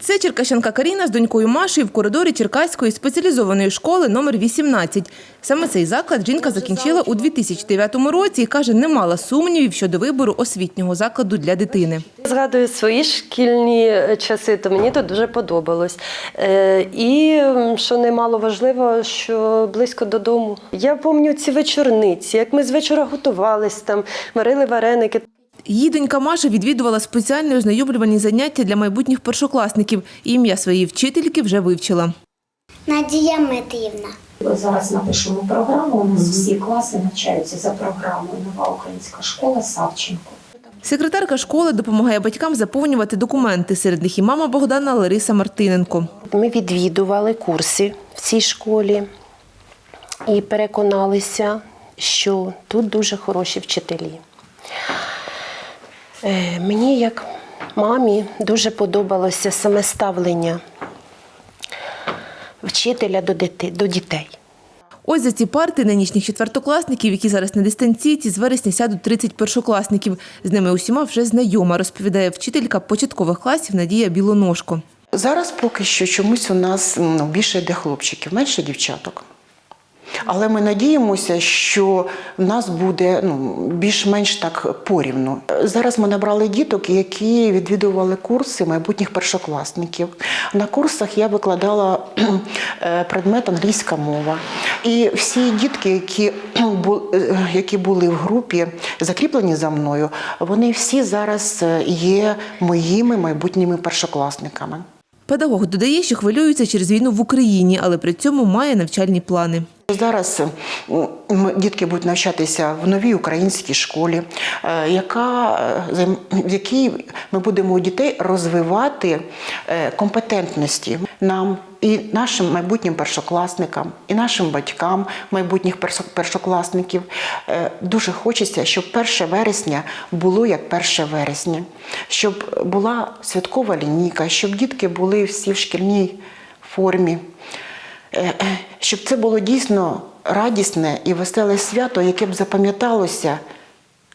Це черкащанка Каріна з донькою Машею в коридорі Черкаської спеціалізованої школи номер 18. Саме цей заклад жінка закінчила у 2009 році і каже, не мала сумнівів щодо вибору освітнього закладу для дитини. Згадую свої шкільні е, часи, то мені тут дуже подобалось. Е, І що немало важливо, що близько додому. Я пам'ятаю ці вечорниці, як ми з вечора готувались там, варили вареники. Її донька Маша відвідувала спеціальні ознайомлювані заняття для майбутніх першокласників. Ім'я своєї вчительки вже вивчила. Надія Метрівна. Зараз напишемо програму. У нас всі класи навчаються за програмою Нова українська школа Савченко. Секретарка школи допомагає батькам заповнювати документи. Серед них і мама Богдана Лариса Мартиненко. Ми відвідували курси в цій школі і переконалися, що тут дуже хороші вчителі. Е, Мені, як мамі, дуже подобалося саме ставлення вчителя до дити- до дітей. Ось за ці парти нинішніх четвертокласників, які зараз на дистанційці, з вересня сядуть 30 першокласників. З ними усіма вже знайома, розповідає вчителька початкових класів Надія Білоножко. Зараз поки що чомусь у нас ну, більше йде хлопчиків, менше дівчаток. Але ми надіємося, що в нас буде ну, більш-менш так порівну. Зараз ми набрали діток, які відвідували курси майбутніх першокласників. На курсах я викладала е, предмет англійська мова. І всі дітки, які, е, які були в групі, закріплені за мною, вони всі зараз е, є моїми майбутніми першокласниками. Педагог додає, що хвилюється через війну в Україні, але при цьому має навчальні плани. Зараз дітки будуть навчатися в новій українській школі, е, яка, е, в якій ми будемо у дітей розвивати е, компетентності нам і нашим майбутнім першокласникам, і нашим батькам майбутніх першокласників. Дуже хочеться, щоб 1 вересня було як 1 вересня, щоб була святкова лінійка, щоб дітки були всі в шкільній формі. Е, е, щоб це було дійсно радісне і веселе свято, яке б запам'яталося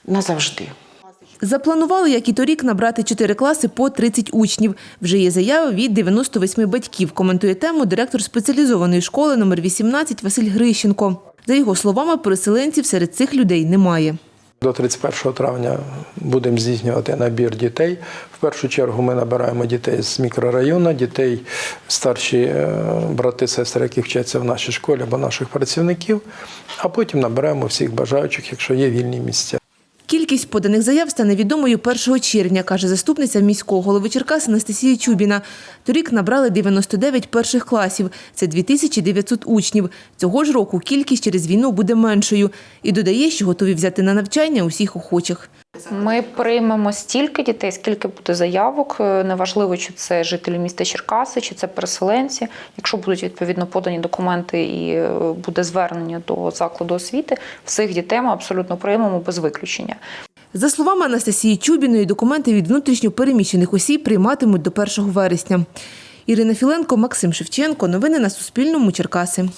назавжди. Запланували, як і торік, набрати 4 класи по 30 учнів. Вже є заяви від 98 батьків, коментує тему директор спеціалізованої школи номер 18 Василь Грищенко. За його словами, переселенців серед цих людей немає. До 31 травня будемо здійснювати набір дітей. В першу чергу ми набираємо дітей з мікрорайону, дітей старші е, брати, сестри, які вчаться в нашій школі або наших працівників, а потім набираємо всіх бажаючих, якщо є вільні місця. Кількість поданих заяв стане відомою 1 червня, каже заступниця міського голови Черкас Анастасія Чубіна. Торік набрали 99 перших класів. Це 2900 учнів. Цього ж року кількість через війну буде меншою. І додає, що готові взяти на навчання усіх охочих. Ми приймемо стільки дітей, скільки буде заявок. Е, Неважливо, чи це жителі міста Черкаси, чи це переселенці. Якщо будуть відповідно подані документи і е, буде звернення до закладу освіти, всіх дітей ми абсолютно приймемо без виключення. За словами Анастасії Чубіної, документи від внутрішньо переміщених осіб прийматимуть до 1 вересня. Ірина Філенко, Максим Шевченко. Новини на Суспільному. Черкаси.